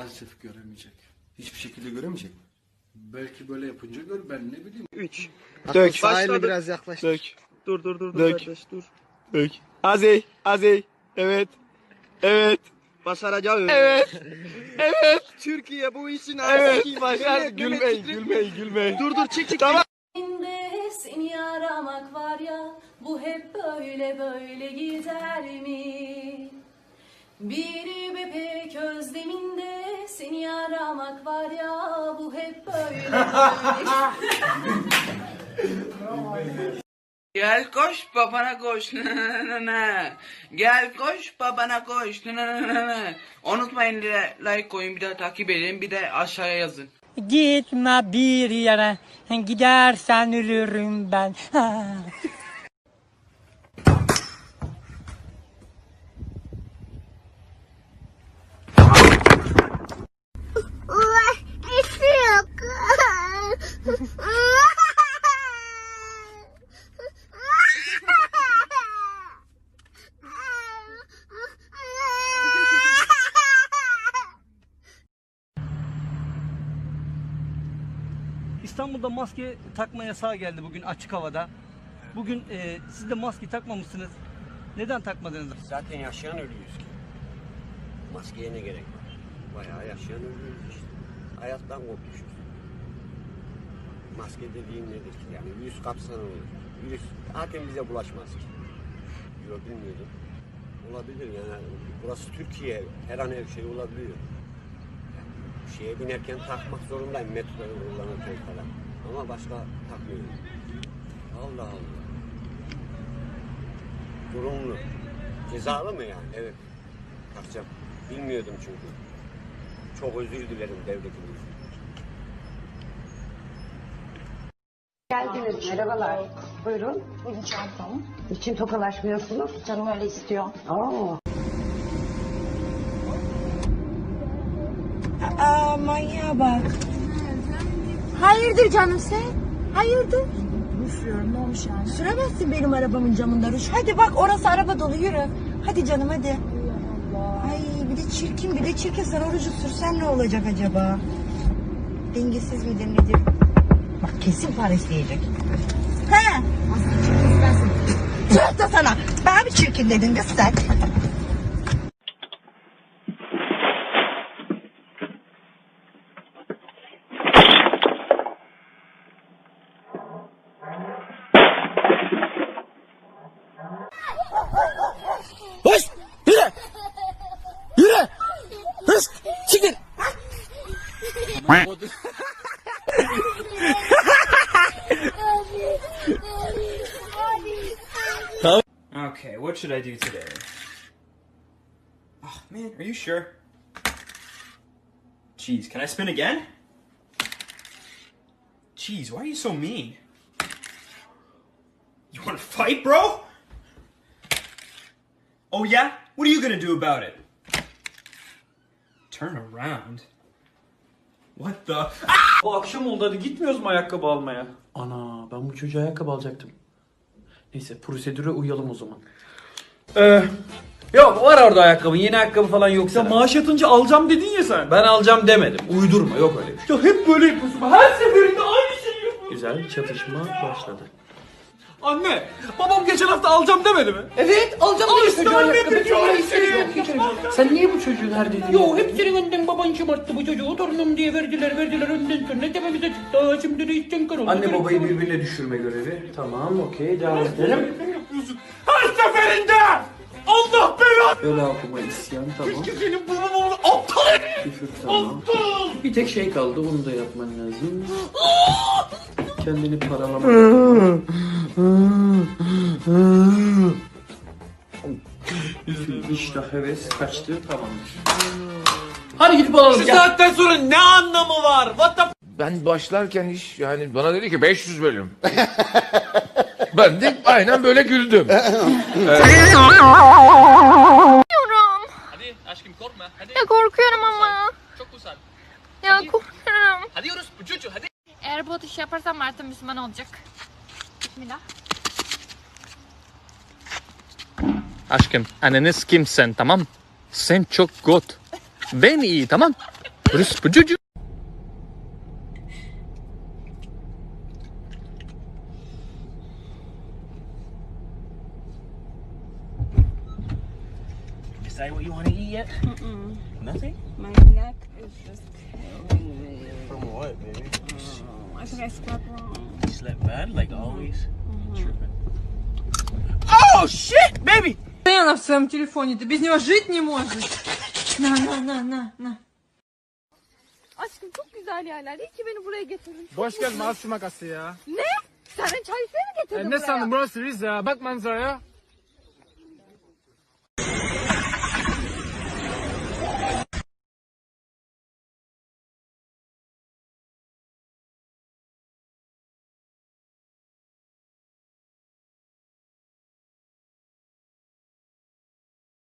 Maalesef göremeyecek. Hiçbir şekilde göremeyecek mi? Belki böyle yapınca gör ben ne bileyim. 3. Dök. Sahile biraz yaklaş. Dök. Dur dur dur dur Dök. kardeş dur. Dök. Azey. Azey. Evet. Evet. Başaracağım. Evet. Evet. Türkiye bu işin Evet. Başar. Gülmeyin. Gülmeyin. Gülmeyin. Dur dur çık çık. Tamam. İçinde seni aramak var ya bu hep böyle böyle gider mi? Bir bebek özleminde seni aramak var ya bu hep böyle Gel koş babana koş. Gel koş babana koş. Unutmayın like like koyun bir daha takip edin bir de aşağıya yazın. Gitme bir yere, gidersen ölürüm ben. İstanbul'da maske takma yasağı geldi bugün açık havada. Bugün e, siz de maske takmamışsınız. Neden takmadınız? Zaten yaşayan ölüyüz ki. Maskeye ne gerek var? Bayağı yaşayan ölüyüz işte. Hayattan kopmuşuz. Maske dediğin nedir ki? Yani virüs kapsan olur. Virüs zaten bize bulaşmaz ki. Yok bilmiyordum. Olabilir yani. Burası Türkiye. Her an her şey olabiliyor. Şeye binerken takmak zorundayım. Metroda kullanırken falan. Ama başka takmıyorum. Allah Allah. Durumlu. Cezalı mı yani? Evet. Takacağım. Bilmiyordum çünkü. Çok özür dilerim devletimiz. Geldiniz. Merhabalar. Buyurun. Bugün çantam. İçin tokalaşmıyorsunuz. Canım öyle istiyor. Oo. Manyağa bak. Hayırdır canım sen? Hayırdır? Üflüyorum ne olmuş yani? Süremezsin benim arabamın camında ruj. Hadi bak orası araba dolu yürü. Hadi canım hadi. Ay bir de çirkin bir de çirkin ruju sürsen ne olacak acaba? Dengesiz midir nedir? Bak kesin para isteyecek. He. Aslında çirkin sensin. Tüh da sana. Ben mi çirkin dedin kız sen? Hoş. Yürü. Yürü. Hız. Çıkın. Okay, what should I do today? Oh man, are you sure? Jeez, can I spin again? Jeez, why are you so mean? You want to fight, bro? Oh yeah? What are you gonna do about it? Turn around. What the? Bu akşam oldu hadi gitmiyoruz mu ayakkabı almaya? Ana ben bu çocuğa ayakkabı alacaktım. Neyse prosedüre uyalım o zaman. Ee, Yok var orada ayakkabı. Yeni ayakkabı falan yoksa. ya maaş yatınca alacağım dedin ya sen. Ben alacağım demedim. Uydurma yok öyle bir şey. Ya hep böyle yapıyorsun. Her seferinde aynı şeyi yapıyorsun. Güzel çatışma başladı. Anne, babam geçen hafta alacağım demedi mi? Evet alacağım Al işte anne bir çare seni. Sen niye bu çocuğun her dediğini Yo hep senin önden baban şımarttı bu çocuğu. Torunum diye verdiler verdiler önden sonra tepemize çıktı. Aa, Şimdi de içten kar oldu. Anne babayı birbirine düşürme görevi. Tamam okey devam edelim. Her seferinde! Allah belanı! Öyle okuma isyan tamam. Senin babam onu aptal herif! Küfür tamam. Bir tek şey kaldı onu da yapman lazım. Kendini paralama. İştah heves kaçtı tamamdır. Hadi gidip alalım. Şu saatten sonra ne anlamı var? What the Ben başlarken iş yani bana dedi ki 500 bölüm. ben de aynen böyle güldüm. Hadi aşkım korkma. Hadi. Ya korkuyorum ama. Çok usal. Ya korkuyorum. Hadi Yunus, çocuğu hadi. Eğer bu atışı yaparsam Mert'e Müslüman olacak. Bismillah. Aşkım anneniz kim sen tamam? Sen çok gut. Ben iyi tamam? Çocuğu. Decide what you want to eat yet? Nothing? My neck is just From what, baby? I think I slept wrong. You slept bad, like always? Tripping. Oh, shit, baby! Постоянно в своем телефоне, ты без него жить не можешь. На, на, на, на, на. Aşkım çok güzel yerler. İyi ki beni buraya getirdin. Çok Boş mutluyum. gelme, az şu makası ya. Ne? Sen çay istemeye mi getirdin E, buraya? ne sandın burası Rize ya? Bak manzaraya.